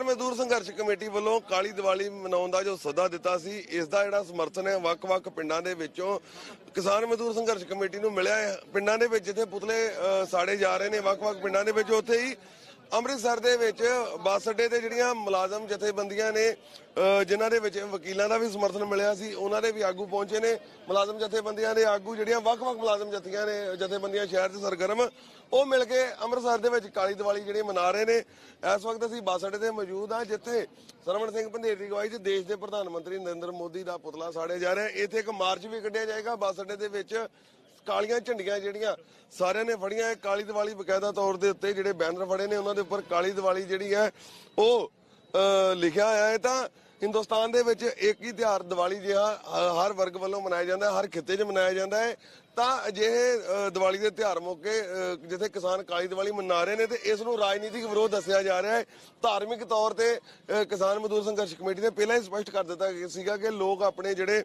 ਕਿਸਾਨ ਮਜ਼ਦੂਰ ਸੰਘਰਸ਼ ਕਮੇਟੀ ਵੱਲੋਂ ਕਾਲੀ ਦੀਵਾਲੀ ਮਨਾਉਣ ਦਾ ਜੋ ਸੱਦਾ ਦਿੱਤਾ ਸੀ, ਇਸ ਦਾ ਜਿਹੜਾ ਸਮਰਥਨ ਹੈ, ਵੱਖ-ਵੱਖ ਪਿੰਡਾਂ ਦੇ ਵਿੱਚੋਂ ਕਿਸਾਨ ਮਜ਼ਦੂਰ ਸੰਘਰਸ਼ ਕਮੇਟੀ ਨੂੰ ਮਿਲਿਆ ਹੈ। ਪਿੰਡਾਂ ਦੇ ਵਿੱਚ ਜਿੱਥੇ ਪੁਤਲੇ ਸਾੜੇ ਜਾ ਰਹੇ ਨੇ, ਵੱਖ-ਵੱਖ ਪਿੰਡਾਂ ਦੇ ਵਿੱਚ ਉੱਥੇ ਹੀ ਅੰਮ੍ਰਿਤਸਰ ਦੇ ਵਿੱਚ ਬੱਸ ਅੱਡੇ ਤੇ ਜਿਹੜੀਆਂ ਮੁਲਾਜ਼ਮ ਜਥੇਬੰਦੀਆਂ ਨੇ ਅ, ਜਿਨ੍ਹਾਂ ਦੇ ਵਿੱਚ ਵਕੀਲਾਂ ਦਾ ਵੀ ਸਮਰਥਨ ਮਿਲਿਆ ਸੀ ਉਹਨਾਂ ਦੇ ਵੀ ਆਗੂ ਪਹੁੰਚੇ ਨੇ। ਮੁਲਾਜ਼ਮ ਜਥੇਬੰਦੀਆਂ ਦੇ ਆਗੂ ਜਿਹੜੀਆਂ ਵੱਖ-ਵੱਖ ਮੁਲਾਜ਼ਮ ਜਥੀਆਂ ਨੇ ਜਥੇਬੰਦੀਆਂ ਸ਼ਹਿਰ 'ਚ ਸਰਗਰਮ ਉਹ ਮਿਲ ਕੇ ਅੰਮ੍ਰਿਤਸਰ ਦੇ ਵਿੱਚ ਕਾਲੀ ਦੀਵਾਲੀ ਜਿਹੜੀ ਮਨਾ ਰਹੇ ਨੇ। ਇਸ ਵਕਤ ਅਸੀਂ ਬੱਸ ਅੱਡੇ ਤੇ ਮੌਜੂਦ ਹਾਂ ਜਿੱਥੇ ਸਰਵਣ ਸਿੰਘ ਪੰਧੇਰ ਦੀ ਅਗਵਾਈ 'ਚ ਦੇਸ਼ ਦੇ ਪ੍ਰਧਾਨ ਮੰਤਰੀ ਨਰਿੰਦਰ ਮੋਦੀ ਦਾ ਪੁਤਲਾ ਸਾੜਿਆ ਜਾ ਰਿਹਾ ਇੱਥੇ ਇੱਕ ਮਾਰਚ ਵੀ ਕੱਢਿਆ ਜਾਏਗਾ। ਬੱਸ ਅੱਡੇ ਦੇ ਵਿੱਚ ਕਾਲੀਆਂ ਝੰਡੀਆਂ ਜਿਹੜੀਆਂ ਸਾਰਿਆਂ ਨੇ ਫੜੀਆਂ ਹੈ ਕਾਲੀ ਦੀਵਾਲੀ ਬਕਾਇਦਾ ਤੌਰ ਦੇ ਉੱਤੇ ਜਿਹੜੇ ਬੈਨਰ ਫੜੇ ਨੇ ਉਹਨਾਂ ਦੇ ਉੱਪਰ ਕਾਲੀ ਦੀਵਾਲੀ ਜਿਹੜੀ ਹੈ ਉਹ ਅ, ਲਿਖਿਆ ਹੋਇਆ ਹੈ। ਤਾਂ ਹਿੰਦੁਸਤਾਨ ਦੇ ਵਿੱਚ ਇੱਕ ਹੀ ਤਿਉਹਾਰ ਦੀਵਾਲੀ ਜਿਹਾ ਹਰ ਵਰਗ ਵੱਲੋਂ ਮਨਾਇਆ ਜਾਂਦਾ ਹੈ ਹਰ ਖਿੱਤੇ 'ਚ ਮਨਾਇਆ ਜਾਂਦਾ ਹੈ। ਤਾਂ ਅਜਿਹੇ ਦੀਵਾਲੀ ਦੇ ਤਿਉਹਾਰ ਮੌਕੇ ਜਿੱਥੇ ਕਿਸਾਨ ਕਾਲੀ ਦੀਵਾਲੀ ਮਨਾ ਰਹੇ ਨੇ ਤੇ ਇਸ ਨੂੰ ਰਾਜਨੀਤਿਕ ਵਿਰੋਧ ਦੱਸਿਆ ਜਾ ਰਿਹਾ ਹੈ। ਧਾਰਮਿਕ ਤੌਰ ਤੇ ਕਿਸਾਨ ਮਜ਼ਦੂਰ ਸੰਘਰਸ਼ ਕਮੇਟੀ ਨੇ ਪਹਿਲਾਂ ਹੀ ਸਪਸ਼ਟ ਕਰ ਦਿੱਤਾ ਗਿਆ ਸੀਗਾ ਕਿ ਲੋਕ ਆਪਣੇ ਜਿਹੜੇ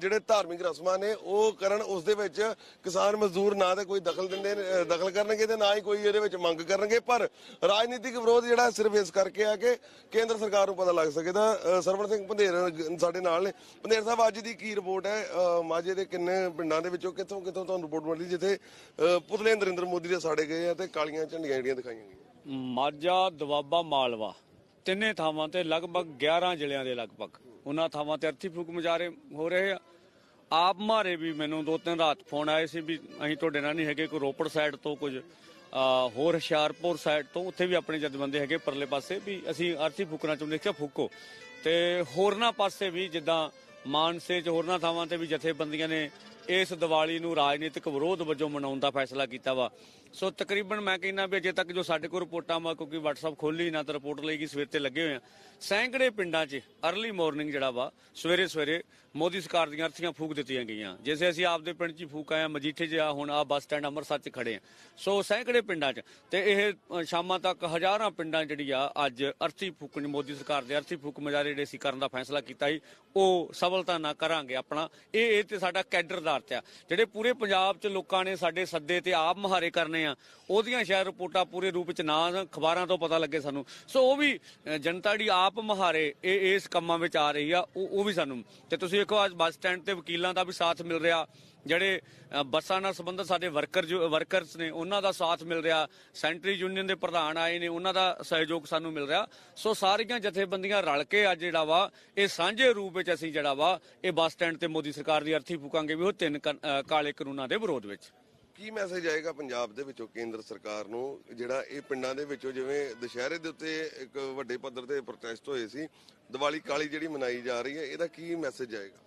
ਜਿਹੜੇ ਧਾਰਮਿਕ ਰਸਮਾਂ ਨੇ ਉਹ ਕਰਨ ਉਸ ਦੇ ਵਿੱਚ ਕਿਸਾਨ ਮਜ਼ਦੂਰ ਨਾ ਤੇ ਕੋਈ ਦਖਲ ਦਿੰਦੇ ਨੇ, ਦਖਲ ਕਰਨਗੇ ਤੇ ਨਾ ਹੀ ਕੋਈ ਇਹਦੇ ਵਿੱਚ ਮੰਗ ਕਰਨਗੇ। ਪਰ ਰਾਜਨੀਤਿਕ ਵਿਰੋਧ ਜਿਹੜਾ ਸਿਰਫ ਇਸ ਕਰਕੇ ਆ ਕਿ ਕੇਂਦਰ ਸਰਕਾਰ ਨੂੰ ਪਤਾ ਲੱਗ ਸਕੇ। ਤਾਂ ਸਰਵਣ ਸਿੰਘ ਪੰਧੇਰ ਸਾਡੇ ਨਾਲ ਨੇ। ਪੰਧੇਰ ਸਾਹਿਬ ਅੱਜ ਦੀ ਕੀ ਰਿਪੋਰਟ ਹੈ? ਮਾਝੇ ਦੇ ਕਿੰਨੇ ਪਿੰਡਾਂ ਦੇ ਵਿੱਚੋਂ ਕਿੱਥੋਂ ਕਿੱਥੋਂ ਤੁਹਾਨੂੰ ਰਿਪੋਰਟ ਮਿਲੀ ਜਿੱਥੇ ਅ, ਪੁਤਲੇ ਨਰਿੰਦਰ ਮੋਦੀ ਦੇ ਸਾੜੇ ਗਏ ਆ ਤੇ ਕਾਲੀਆਂ ਝੰਡੀਆਂ ਜਿਹੜੀਆਂ ਦਿਖਾਈਆਂ ਗਈਆਂ? ਮਾਝਾ ਦਵਾਬਾ ਮਾਲਵਾ। ਤਿੰਨੇ ਥਾਵਾਂ ਤੇ ਲਗਭਗ 11 ਜ਼ਿਲ੍ਹਿਆਂ ਦੇ ਲਗਭਗ। ਉਹਨਾਂ ਥਾਵਾਂ ਤੇ ਅਰਥੀ ਫੂਕ ਮੁਜ਼ਾਹਰੇ ਹੋ ਰਹੇ ਆ। ਆਪ ਮਾਰੇ ਵੀ ਮੈਨੂੰ ਦੋ ਤਿੰਨ ਰਾਤ ਫੋਨ ਆਏ ਸੀ ਵੀ ਅਸੀਂ ਤੁਹਾਡੇ ਨਾਲ ਨਹੀਂ ਹੈਗੇ ਕੋਈ ਰੋਪੜ ਸਾਈਡ ਤੋਂ ਕੁਝ ਅਹ, ਹੋਰ ਹੁਸ਼ਿਆਰਪੁਰ ਸਾਈਡ ਤੋਂ ਉੱਥੇ ਵੀ ਆਪਣੇ ਜਥੇਬੰਦੀ ਹੈਗੇ ਪਰਲੇ ਪਾਸੇ ਵੀ ਅਸੀਂ ਅਰਥੀ ਫੂਕਣਾ ਚਾਹੁੰਦੇ ਕਿ ਫੂਕੋ। ਤੇ ਹੋਰਨਾਂ ਪਾਸੇ ਵੀ ਜਿੱਦਾਂ ਮਾਨਸੇ ਚ ਹੋਰਨਾਂ ਥਾਵਾਂ ਤੇ ਵੀ ਜਥੇਬੰਦੀਆਂ ਨੇ ਇਸ ਦੀਵਾਲੀ ਨੂੰ ਰਾਜਨੀਤਿਕ ਵਿਰੋਧ ਵਜੋਂ ਮਨਾਉਣ ਦਾ ਫੈਸਲਾ ਕੀਤਾ ਵਾ। ਸੋ ਤਕਰੀਬਨ ਮੈਂ ਕਹਿੰਦਾ ਵੀ ਅਜੇ ਤੱਕ ਜੋ ਸਾਡੇ ਕੋਲ ਰਿਪੋਰਟਾਂ ਵਾ, ਕਿਉਂਕਿ WhatsApp ਖੋਲੀ ਨਾ ਤਾਂ ਰਿਪੋਰਟ ਲਈ ਗਈ ਸਵੇਰ ਤੇ ਲੱਗੇ ਹੋਏ ਆ। ਸੈਂਕੜੇ ਪਿੰਡਾਂ 'ਚ ਅਰਲੀ ਮਾਰਨਿੰਗ ਜਿਹੜਾ ਵਾ, ਸਵੇਰੇ ਸਵੇਰੇ ਮੋਦੀ ਸਰਕਾਰ ਦੀਆਂ ਅਰਥੀਆਂ ਫੂਕ ਦਿੱਤੀਆਂ ਗਈਆਂ। ਜਿਵੇਂ ਅਸੀਂ ਆਪਦੇ ਪਿੰਡ 'ਚ ਫੂਕ ਆਏ ਆ, ਮਜੀਠੇ 'ਚ ਆ, ਹੁਣ ਆ ਬੱਸ ਸਟੈਂਡ ਅੰਮ੍ਰਿਤਸਰ 'ਚ ਖੜੇ ਆ। ਸੋ ਸੈਂਕੜੇ ਪਿੰਡਾਂ 'ਚ ਤੇ ਇਹ ਸ਼ਾਮਾਂ ਤੱਕ ਹਜ਼ਾਰਾਂ ਪਿੰਡਾਂ ਜਿਹੜੀ ਆ, ਅੱਜ ਅਰਥੀ ਫੂਕਣ ਮੋਦੀ ਸਰਕਾਰ ਦੇ ਅਰਥੀ ਫੂਕ ਮਜ਼ਾਰੇ ਜਿਹੜੇ ਅਸੀਂ ਕਰਨ ਦਾ ਫੈਸਲਾ ਕੀਤਾ ਸੀ, ਉਹ ਸਫਲਤਾ ਨਾ ਕਰਾਂਗੇ ਆਪਣਾ। ਇਹ ਇਹ ਤੇ ਸਾਡਾ ਕੈਡਰ ਦਾ ਅਰਥ ਆ। ਜਿਹੜੇ ਪੂਰੇ ਪੰਜਾਬ 'ਚ ਲੋਕਾਂ ਨੇ ਸਾਡੇ ਸੱਦੇ ਤੇ ਆਪ ਮਹਾਰੇ ਕਰਨੇ ਆ। ਉਹਦੀਆਂ ਸ਼ਾਇਦ ਰਿਪੋਰਟਾਂ ਪੂਰੇ ਰੂਪ 'ਚ ਨਾ ਖਬਰਾਂ ਤੋਂ ਪਤਾ ਲੱਗੇ ਸਾਨੂੰ। ਸੋ ਉਹ ਵੀ ਜਨਤਾ ਜਿਹੜੀ ਆਪ ਮਹਾਰੇ ਇਹ, ਇਸ ਕੰਮਾਂ ਵਿੱਚ ਆ ਰਹੀ ਆ, ਉਹ ਵੀ ਸਾਨੂੰ। ਤੇ ਤੁਸੀਂ ਵੇਖੋ, ਅੱਜ ਬੱਸ ਸਟੈਂਡ ਤੇ ਵਕੀਲਾਂ ਦਾ ਵੀ ਸਾਥ ਮਿਲ ਰਿਹਾ। ਜਿਹੜੇ ਬੱਸਾਂ ਨਾਲ ਸੰਬੰਧਿਤ ਸਾਡੇ ਵਰਕਰ ਜੋ, ਵਰਕਰਸ ਨੇ, ਉਹਨਾਂ ਦਾ ਸਾਥ ਮਿਲ ਰਿਹਾ। ਸੈਂਟਰੀ ਯੂਨੀਅਨ ਦੇ ਪ੍ਰਧਾਨ ਆਏ ਨੇ, ਉਹਨਾਂ ਦਾ ਸਹਿਯੋਗ ਸਾਨੂੰ ਮਿਲ ਰਿਹਾ। ਸੋ ਸਾਰੀਆਂ ਜਥੇਬੰਦੀਆਂ ਰਲ ਕੇ ਅੱਜ ਜਿਹੜਾ ਵਾ, ਇਹ ਸਾਂਝੇ ਰੂਪ ਵਿੱਚ ਅਸੀਂ ਜਿਹੜਾ ਵਾ, ਇਹ ਬੱਸ ਸਟੈਂਡ ਤੇ ਮੋਦੀ ਸਰਕਾਰ ਦੀ ਅਰਥੀ ਫੂਕਾਂਗੇ ਵੀ ਉਹ ਤਿੰਨ ਕਾਲੇ ਕਾਨੂੰਨਾਂ ਦੇ ਵਿਰੋਧ ਵਿੱਚ। ਕੀ ਮੈਸੇਜ ਆਏਗਾ ਪੰਜਾਬ ਦੇ ਵਿੱਚੋਂ, ਕੇਂਦਰ ਸਰਕਾਰ ਨੂੰ? ਜਿਹੜਾ ਇਹ ਪਿੰਡਾਂ ਦੇ ਵਿੱਚੋਂ, ਜਿਵੇਂ ਦੁਸ਼ਹਿਰੇ ਦੇ ਉੱਤੇ ਇੱਕ ਵੱਡੇ ਪੱਧਰ ਤੇ ਪ੍ਰੋਟੈਸਟ ਹੋਏ ਸੀ, ਦੀਵਾਲੀ ਕਾਲੀ ਜਿਹੜੀ ਮਨਾਈ ਜਾ ਰਹੀ ਹੈ, ਇਹਦਾ ਕੀ ਮੈਸੇਜ ਆਏਗਾ?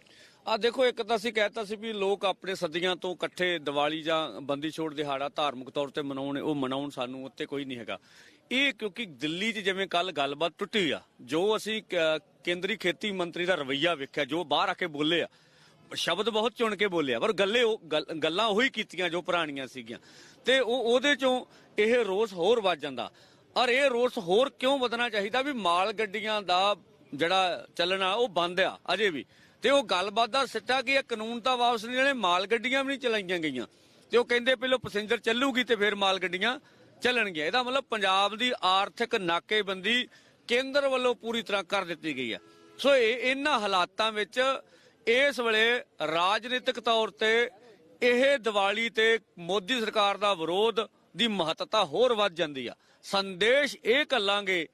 ਆ ਦੇਖੋ, ਇੱਕ ਤਾਂ ਅਸੀਂ ਕਹਿਤਾ ਸੀ ਵੀ ਲੋਕ ਆਪਣੇ ਸਦੀਆਂ ਤੋਂ ਇਕੱਠੇ ਦੀਵਾਲੀ ਜਾਂ ਬੰਦੀ ਛੋੜ ਦਿਹਾੜਾ ਧਾਰਮਿਕ ਤੌਰ ਤੇ ਮਨਾਉਣ, ਉਹ ਮਨਾਉਣ ਸਾਨੂੰ ਉੱਤੇ ਕੋਈ ਨਹੀਂ ਹੈਗਾ। ਇਹ ਕਿਉਂਕਿ ਦਿੱਲੀ 'ਚ ਜਿਵੇਂ ਕੱਲ ਗੱਲਬਾਤ ਟੁੱਟੀ ਆ, ਜੋ ਅਸੀਂ ਕੇਂਦਰੀ ਖੇਤੀ ਮੰਤਰੀ ਦਾ ਰਵੱਈਆ ਵੇਖਿਆ, ਜੋ ਬਾਹਰ ਆ ਕੇ ਬੋਲੇ ਆ ਸ਼ਬਦ ਬਹੁਤ ਚੁਣ ਕੇ ਬੋਲਿਆ, ਪਰ ਗੱਲੇ ਗੱਲਾਂ ਉਹੀ ਕੀਤੀਆਂ ਜੋ ਪੁਰਾਣੀਆਂ ਸੀਗੀਆਂ। ਤੇ ਉਹ, ਉਹਦੇ ਚੋਂ ਇਹ ਰੋਸ ਹੋਰ ਵੱਧ ਜਾਂਦਾ। ਔਰ ਇਹ ਰੋਸ ਹੋਰ ਕਿਉਂ ਵਧਣਾ ਚਾਹੀਦਾ ਵੀ ਮਾਲ ਗੱਡੀਆਂ ਦਾ ਜਿਹੜਾ ਚੱਲਣਾ, ਉਹ ਬੰਦ ਆ, ਅਜੇ ਵੀ। ਤੇ ਉਹ ਗੱਲਬਾਤ ਦਾ ਸਿੱਟਾ ਕੀ ਹੈ ਕਾਨੂੰਨ ਤਾਂ ਵਾਪਸ ਨਹੀਂ ਲੈਣੇ ਮਾਲ ਗੱਡੀਆਂ ਵੀ ਨਹੀਂ ਚਲਾਈਆਂ ਗਈਆਂ। ਤੇ ਉਹ ਕਹਿੰਦੇ ਪਹਿਲਾਂ ਪੈਸੇਂਜਰ ਚੱਲੂਗੀ ਤੇ ਫਿਰ ਮਾਲ ਗੱਡੀਆਂ ਚੱਲਣਗੀਆਂ। ਇਹਦਾ ਮਤਲਬ ਪੰਜਾਬ ਦੀ ਆਰਥਿਕ ਨਾਕੇਬੰਦੀ ਕੇਂਦਰ ਵੱਲੋਂ ਪੂਰੀ ਤਰ੍ਹਾਂ ਕਰ ਦਿੱਤੀ ਗਈ ਹੈ ਸੋ ਇਹ, ਇਹਨਾਂ ਹਾਲਾਤਾਂ ਵਿੱਚ ਇਸ ਵੇਲੇ ਰਾਜਨੀਤਿਕ ਤੌਰ ਤੇ ਇਹ ਦੀਵਾਲੀ ਤੇ ਮੋਦੀ ਸਰਕਾਰ ਦਾ ਵਿਰੋਧ ਦੀ ਮਹੱਤਤਾ ਹੋਰ ਵੱਧ ਜਾਂਦੀ ਆ। ਸੰਦੇਸ਼ ਇਹ ਕੱਲਾਂਗੇ